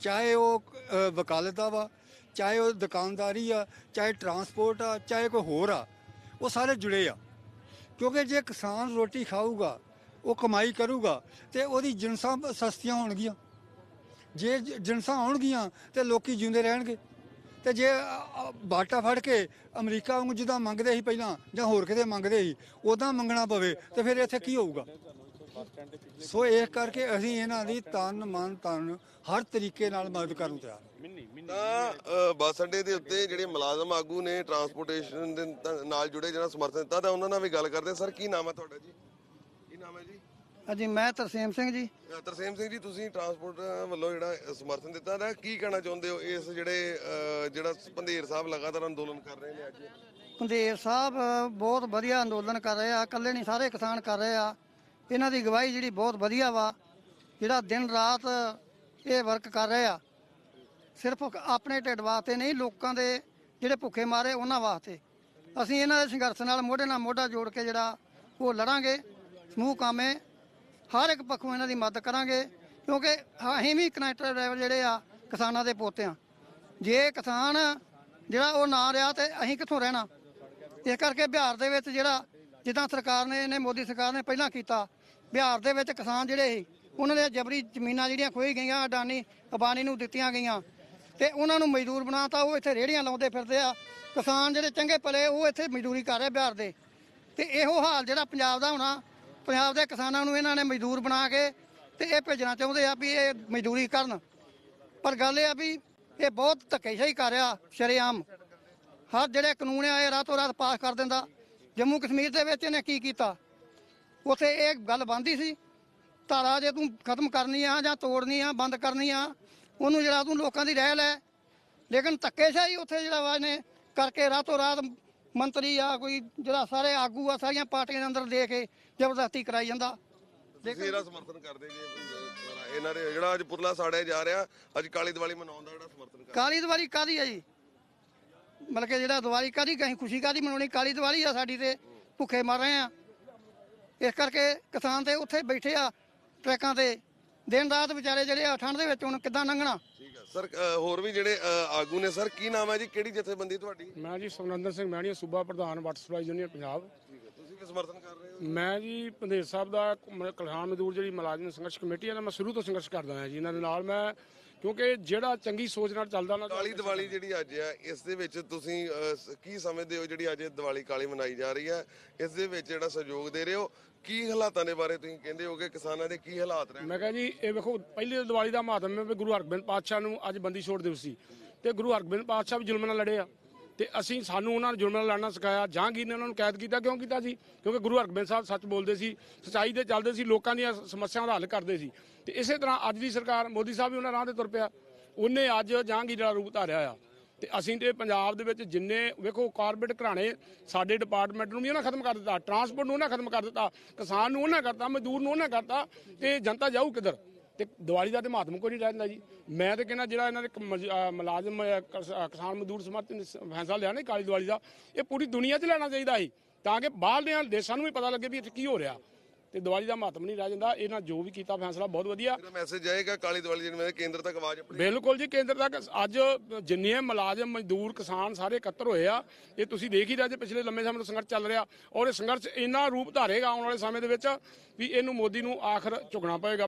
ਚਾਹੇ ਉਹ ਅ, ਵਕਾਲਤ ਦਾ ਵਾ ਚਾਹੇ ਉਹ ਦੁਕਾਨਦਾਰੀ ਆ ਚਾਹੇ ਟਰਾਂਸਪੋਰਟ ਆ ਚਾਹੇ ਕੋਈ ਹੋਰ ਆ। ਉਹ ਸਾਰੇ ਜੁੜੇ ਆ। ਕਿਉਂਕਿ ਜੇ ਕਿਸਾਨ ਰੋਟੀ ਖਾਊਗਾ, ਉਹ ਕਮਾਈ ਕਰੂਗਾ, ਤੇ ਉਹਦੀ ਜਿਨਸਾਂ ਸਸਤੀਆਂ ਹੋਣਗੀਆਂ। ਜੇ ਜ- ਜਿਨਸਾਂ ਆਉਣਗੀਆਂ, ਤੇ ਲੋਕੀ ਜਿਉਂਦੇ ਰਹਿਣਗੇ। ਤੇ ਜੇ ਬਾਟਾ ਫੜ ਕੇ ਅਮਰੀਕਾ ਵਾਂਗੂ ਜਿੱਦਾਂ ਮੰਗਦੇ ਸੀ ਪਹਿਲਾਂ, ਜਾਂ ਹੋਰ ਕਿਤੇ ਮੰਗਦੇ ਸੀ ਉਦਾਂ ਮੰਗਣਾ ਪਵੇ, ਤੇ ਫਿਰ ਇੱਥੇ ਕੀ ਹੋਊਗਾ? ਸੋ ਇਸ ਕਰਕੇ ਅਸੀਂ ਇਹਨਾਂ ਦੀ ਤਨ ਮਨ ਤਨ ਹਰ ਤਰੀਕੇ ਨਾਲ ਮਦਦ ਕਰਨ ਤਿਆਰ ਤਾਂ ਅ, ਬੱਸ ਅੱਡੇ ਦੇ ਉੱਤੇ ਜਿਹੜੇ ਮੁਲਾਜ਼ਮ ਆਗੂ ਨੇ ਟਰਾਂਸਪੋਰਟੇਸ਼ਨ ਦੇ ਨਾਲ ਜੁੜੇ ਜਿਹੜਾ ਸਮਰਥਨ ਦਿੱਤਾ ਤਾਂ ਉਹਨਾਂ ਨਾਲ ਵੀ ਗੱਲ ਕਰਦੇ ਹਾਂ। ਸਰ ਕੀ ਨਾਮ ਹੈ ਤੁਹਾਡਾ ਜੀ? ਕੀ ਨਾਮ ਹੈ ਜੀ? ਹਾਂਜੀ ਮੈਂ ਤਰਸੇਮ ਸਿੰਘ ਜੀ। ਅ, ਤਰਸੇਮ ਸਿੰਘ ਜੀ ਤੁਸੀਂ ਟਰਾਂਸਪੋਰਟ ਵੱਲੋਂ ਜਿਹੜਾ ਸਮਰਥਨ ਦਿੱਤਾ ਤਾਂ ਕੀ ਕਹਿਣਾ ਚਾਹੁੰਦੇ ਹੋ? ਇਸ ਜਿਹੜੇ ਅ, ਜਿਹੜਾ ਪੰਧੇਰ ਸਾਹਿਬ ਲਗਾਤਾਰ ਅੰਦੋਲਨ ਕਰ ਰਹੇ ਨੇ ਅੱਜ? ਪੰਦੇਰ ਸਾਹਿਬ ਬਹੁਤ ਵਧੀਆ ਅੰਦੋਲਨ ਕਰ ਰਹੇ ਆ ਇਕੱਲੇ ਨਹੀਂ ਸਾਰੇ ਕਿਸਾਨ ਕਰ ਰਹੇ ਆ। ਇਹਨਾਂ ਦੀ ਗਵਾਹੀ ਜਿਹੜੀ ਬਹੁਤ ਵਧੀਆ ਵਾ ਜਿਹੜਾ ਦਿਨ ਰਾਤ ਇਹ ਵਰਕ ਕਰ ਰਹੇ ਆ। ਸਿਰਫ ਆਪਣੇ ਢਿੱਡ ਵਾਸਤੇ ਨਹੀਂ, ਲੋਕਾਂ ਦੇ ਜਿਹੜੇ ਭੁੱਖੇ ਮਾਰੇ ਉਹਨਾਂ ਵਾਸਤੇ। ਅਸੀਂ ਇਹਨਾਂ ਦੇ ਸੰਘਰਸ਼ ਨਾਲ ਮੋਢੇ ਨਾਲ ਮੋਢਾ ਜੋੜ ਕੇ ਜਿਹੜਾ ਉਹ ਲੜਾਂਗੇ, ਸਮੂਹ ਕਾਮੇ, ਹਰ ਇੱਕ ਪੱਖੋਂ ਇਹਨਾਂ ਦੀ ਮਦਦ ਕਰਾਂਗੇ, ਕਿਉਂਕਿ ਅਸੀਂ ਵੀ ਕਨੈਕਟਰ ਡਰਾਈਵਰ ਜਿਹੜੇ ਆ, ਕਿਸਾਨਾਂ ਦੇ ਪੋਤੇ ਆ। ਜੇ ਕਿਸਾਨ ਜਿਹੜਾ ਉਹ ਨਾ ਰਿਹਾ ਤੇ ਅਸੀਂ ਕਿੱਥੋਂ ਰਹਿਣਾ? ਇਸ ਕਰਕੇ ਬਿਹਾਰ ਦੇ ਵਿੱਚ ਜਿਹੜਾ ਜਿੱਦਾਂ ਸਰਕਾਰ ਨੇ, ਇਹਨੇ ਮੋਦੀ ਸਰਕਾਰ ਨੇ ਪਹਿਲਾਂ ਕੀਤਾ, ਬਿਹਾਰ ਦੇ ਵਿੱਚ ਕਿਸਾਨ ਜਿਹੜੇ ਸੀ, ਉਹਨਾਂ ਦੇ ਜਬਰੀ ਜ਼ਮੀਨਾਂ ਜਿਹੜੀਆਂ ਖੋਈ ਗਈਆਂ, ਅਡਾਨੀ, ਅਬਾਨੀ ਨੂੰ ਦਿੱਤੀਆਂ ਗਈਆਂ। ਤੇ ਉਹਨਾਂ ਨੂੰ ਮਜ਼ਦੂਰ ਬਣਾਤਾ, ਉਹ ਇੱਥੇ ਰੇੜੀਆਂ ਲਾਉਂਦੇ ਫਿਰਦੇ ਆ। ਕਿਸਾਨ ਜਿਹੜੇ ਚੰਗੇ ਭਲੇ, ਉਹ ਇੱਥੇ ਮਜ਼ਦੂਰੀ ਕਰ ਰਹੇ ਬਿਹਾਰ ਦੇ। ਤੇ ਇਹੋ ਹਾਲ ਜਿਹੜਾ ਪੰਜਾਬ ਦਾ ਹੋਣਾ, ਪੰਜਾਬ ਦੇ ਕਿਸਾਨਾਂ ਨੂੰ ਇਹਨਾਂ ਨੇ ਮਜ਼ਦੂਰ ਬਣਾ ਕੇ ਤੇ ਇਹ ਭੇਜਣਾ ਚਾਹੁੰਦੇ ਆ ਵੀ ਇਹ ਮਜ਼ਦੂਰੀ ਕਰਨ। ਪਰ ਗੱਲ ਇਹ ਆ ਵੀ ਇਹ ਬਹੁਤ ਧੱਕੇਸ਼ਾਹੀ ਕਰ ਰਿਹਾ, ਸ਼ਰੇਆਮ। ਹਰ ਜਿਹੜੇ ਕਾਨੂੰਨ ਆ, ਇਹ ਰਾਤੋਂ ਰਾਤ ਪਾਸ ਕਰ ਦਿੰਦਾ। ਜੰਮੂ ਕਸ਼ਮੀਰ ਦੇ ਵਿੱਚ ਇਹਨੇ ਕੀ ਕੀਤਾ? ਉਥੇ ਇਹ ਗੱਲ ਬੰਦੀ ਸੀ, ਧਾਰਾ ਜੇ ਤੂੰ ਖਤਮ ਕਰਨੀ ਆ ਜਾਂ ਤੋੜਨੀ ਆ, ਬੰਦ ਕਰਨੀ ਆ ਉਹਨੂੰ ਜਿਹੜਾ ਤੂੰ ਲੋਕਾਂ ਦੀ ਰਹਿ ਲੈ। ਲੇਕਿਨ ਧੱਕੇਸ਼ਾਹੀ ਉੱਥੇ ਜਿਹੜਾ ਵਾ ਇਹਨੇ ਕਰਕੇ ਰਾਤੋਂ ਰਾਤ ਮੰਤਰੀ ਆ ਕੋਈ ਜਿਹੜਾ ਸਾਰੇ ਆਗੂ ਆ ਸਾਰੀਆਂ ਪਾਰਟੀਆਂ ਦੇ ਅੰਦਰ ਦੇ ਕੇ ਜ਼ਬਰਦਸਤੀ ਕਰਾਈ ਜਾਂਦਾ। ਇਹਦਾ ਸਮਰਥਨ ਕਰਦੇ ਜੀ ਇਹਨਾਂ ਦੇ ਜਿਹੜਾ ਅੱਜ ਪੁਤਲਾ ਸਾੜਿਆ ਜਾ ਰਿਹਾ ਅੱਜ ਕਾਲੀ ਦੀਵਾਲੀ ਮਨਾਉਣ ਦਾ ਜਿਹੜਾ ਸਮਰਥਨ ਕਰ ਕਾਲੀ ਦੀਵਾਲੀ ਕਾਦੀ ਆ ਜੀ? ਮਤਲਬ ਕਿ ਜਿਹੜਾ ਦੀਵਾਲੀ ਕਾਦੀ ਕਹੀਂ ਖੁਸ਼ੀ ਕਾਦੀ ਮਨਾਉਣੀ? ਕਾਲੀ ਦੀਵਾਲੀ ਆ ਸਾਡੀ ਤੇ ਭੁੱਖੇ ਮਰ ਰਹੇ ਆ। ਇਸ ਕਰਕੇ ਕਿਸਾਨ ਤੇ ਉੱਥੇ ਬੈਠੇ ਆ ਟਰੈਕਾਂ ਤੇ। ਦਿਨ ਰਾਤ ਵਿਚਾਰੇ ਜਿਹੜੇ ਆ ਠੰਡ ਦੇ ਵਿੱਚ ਹੁਣ ਕਿੱਦਾਂ ਲੰਘਣਾ? ਠੀਕ ਹੈ ਸਰ ਹੋਰ ਵੀ ਜਿਹੜੇ ਆਗੂ ਨੇ ਸਰ ਕੀ ਨਾਮ ਹੈ ਜੀ? ਕਿਹੜੀ ਜਥੇਬੰਦੀ ਤੁਹਾਡੀ? ਮੈਂ ਜੀ ਸੁਖਨੰਦਰ ਸਿੰਘ ਮੈਣੀਆ ਸੂਬਾ ਪ੍ਰਧਾਨ ਵਾਟਰ ਸਪਲਾਈ ਯੂਨੀਅਨ ਪੰਜਾਬ। ਠੀਕ ਹੈ ਤੁਸੀਂ ਵੀ ਸਮਰਥਨ ਕਰ ਰਹੇ ਹੋ? ਮੈਂ ਜੀ ਪੰਦੇਰ ਸਾਹਿਬ ਦਾ ਮ- ਮਜ਼ਦੂਰ ਜਿਹੜੀ ਮੁਲਾਜ਼ਮ ਸੰਘਰਸ਼ ਕਮੇਟੀ ਹੈ ਨਾ ਮੈਂ ਸ਼ੁਰੂ ਤੋਂ ਸੰਘਰਸ਼ ਕਰਦਾ ਹਾਂ ਜੀ। ਇਹਨਾਂ ਦੇ ਨਾਲ ਮੈਂ ਕਿਉਂਕਿ ਜਿਹੜਾ ਚੰਗੀ ਸੋਚ ਨਾਲ ਚੱਲਦਾ ਨਾ ਕਾਲੀ ਦੀਵਾਲੀ ਜਿਹੜੀ ਅੱਜ ਹੈ ਇਸ ਦੇ ਵਿੱਚ ਤੁਸੀਂ ਸ- ਕੀ ਸਮਝਦੇ ਹੋ ਜਿਹੜੀ ਅੱਜ ਇਹ ਦੀਵਾਲੀ ਕਾਲੀ ਮਨਾਈ ਜਾ ਰਹੀ ਹੈ? ਇਸ ਦੇ ਵਿੱਚ ਜਿਹੜਾ ਸਹਿਯੋਗ ਦੇ ਰਹੇ ਹੋ? ਕੀ ਹਾਲਾਤਾਂ ਦੇ ਬਾਰੇ ਤੁਸੀਂ ਕਹਿੰਦੇ ਹੋਗੇ ਕਿਸਾਨਾਂ ਦੇ ਕੀ ਹਾਲਾਤ ਰਹਿਣ? ਮੈਂ ਕਿਹਾ ਜੀ, ਇਹ ਵੇਖੋ, ਪਹਿਲੀ ਦੀਵਾਲੀ ਦਾ ਮਹਾਤਮ ਹੈ ਵੀ ਗੁਰੂ ਹਰਗੋਬਿੰਦ ਪਾਤਸ਼ਾਹ ਨੂੰ ਅੱਜ ਬੰਦੀ ਛੋੜ ਦਿਵਸ ਸੀ। ਤੇ ਗੁਰੂ ਹਰਗੋਬਿੰਦ ਪਾਤਸ਼ਾਹ ਵੀ ਜ਼ੁਲਮ ਨਾਲ ਲੜੇ ਆ। ਤੇ ਅਸੀਂ, ਸਾਨੂੰ ਉਹਨਾਂ ਨੂੰ ਜ਼ੁਲਮ ਨਾਲ ਲੜਨਾ ਸਿਖਾਇਆ। ਜਹਾਂਗੀਰ ਨੇ ਉਹਨਾਂ ਨੂੰ ਕੈਦ ਕੀਤਾ। ਕਿਉਂ ਕੀਤਾ ਸੀ ਕਿਉਂਕਿ ਗੁਰੂ ਹਰਗੋਬਿੰਦ ਸਾਹਿਬ ਸੱਚ ਬੋਲਦੇ ਸੀ, ਸੱਚਾਈ ਦੇ ਚੱਲਦੇ ਸੀ, ਲੋਕਾਂ ਦੀਆਂ ਸਮੱਸਿਆਵਾਂ ਦਾ ਹੱਲ ਕਰਦੇ ਸੀ। ਤੇ ਇਸੇ ਤਰ੍ਹਾਂ ਅੱਜ ਦੀ ਸਰਕਾਰ ਮੋਦੀ ਸਾਹਿਬ ਵੀ ਉਹਨਾਂ ਰਾਹ ਤੇ ਤੁਰ ਪਿਆ। ਉਹਨੇ ਅੱਜ ਜਹਾਂਗੀਰ ਦਾ ਰੂਪ ਧਾਰਿਆ ਆ। ਤੇ ਅਸੀਂ ਤੇ ਪੰਜਾਬ ਦੇ ਵਿੱਚ ਜਿੰਨੇ, ਵੇਖੋ ਕਾਰਪੋਰੇਟ ਘਰਾਣੇ ਸਾਡੇ ਡਿਪਾਰਟਮੈਂਟ ਨੂੰ ਵੀ ਉਹਨਾਂ ਖਤਮ ਕਰ ਦਿੱਤਾ ਟਰਾਂਸਪੋਰਟ ਨੂੰ ਉਹਨਾਂ ਖਤਮ ਕਰ ਦਿੱਤਾ, ਕਿਸਾਨ ਨੂੰ ਉਹਨਾਂ ਕਰਤਾ, ਮਜ਼ਦੂਰ ਨੂੰ ਉਹਨਾਂ ਕਰਤਾ, ਤੇ ਜਨਤਾ ਜਾਊ ਕਿੱਧਰ? ਤੇ ਦੀਵਾਲੀ ਦਾ ਤੇ ਮਹੱਤਵ ਕੋਈ ਨਹੀਂ ਰਹਿ ਜਾਂਦਾ ਜੀ। ਮੈਂ ਤੇ ਕਹਿੰਦਾ ਜਿਹੜਾ ਇਹਨਾਂ ਦੇ ਮੁਲਾਜ਼ਮ ਕਿਸਾਨ ਮਜ਼ਦੂਰ ਸਮਰਥਨ ਫੈਸਲਾ ਲਿਆ ਨਾ ਕਾਲੀ ਦੀਵਾਲੀ ਦਾ, ਇਹ ਪੂਰੀ ਦੁਨੀਆ 'ਚ ਲੈਣਾ ਚਾਹੀਦਾ ਸੀ, ਤਾਂ ਕਿ ਬਾਹਰਲੇ ਦੇਸ਼ਾਂ ਨੂੰ ਵੀ ਪਤਾ ਲੱਗੇ ਵੀ ਇੱਥੇ ਕੀ ਹੋ ਰਿਹਾ। ਤੇ ਦੀਵਾਲੀ ਦਾ ਮਹੱਤਵ ਨਹੀਂ ਰਹਿ ਜਾਂਦਾ। ਇਹਨਾਂ ਜੋ ਵੀ ਕੀਤਾ ਫੈਸਲਾ ਬਹੁਤ ਵਧੀਆ। ਮੇਰਾ ਮੈਸੇਜ ਜਾਏਗਾ ਕਾਲੀ ਦੀਵਾਲੀ ਜਿਹੜੀ ਮੇਰੇ ਕੇਂਦਰ ਤੱਕ ਆਵਾਜ਼ ਆਪਣੀ। ਬਿਲਕੁਲ ਜੀ ਕੇਂਦਰ ਤੱਕ ਅੱਜ ਜਿੰਨੇ ਮੁਲਾਜ਼ਮ ਮਜ਼ਦੂਰ ਕਿਸਾਨ ਸਾਰੇ ਇਕੱਤਰ ਹੋਏ ਆ ਇਹ ਤੁਸੀਂ ਦੇਖ ਹੀ ਰਹੇ ਜੇ ਪਿਛਲੇ ਲੰਮੇ ਸਮੇਂ ਤੋਂ ਸੰਘਰਸ਼ ਚੱਲ ਰਿਹਾ ਔਰ ਇਹ ਸੰਘਰਸ਼ ਇੰਨਾ ਰੂਪ ਧਾਰੇਗਾ ਆਉਣ ਵਾਲੇ ਸਮੇਂ ਦੇ ਵਿੱਚ ਵੀ ਇਹਨੂੰ ਮੋਦੀ ਨੂੰ ਆਖਰ ਝੁਕਣਾ ਪਏਗਾ।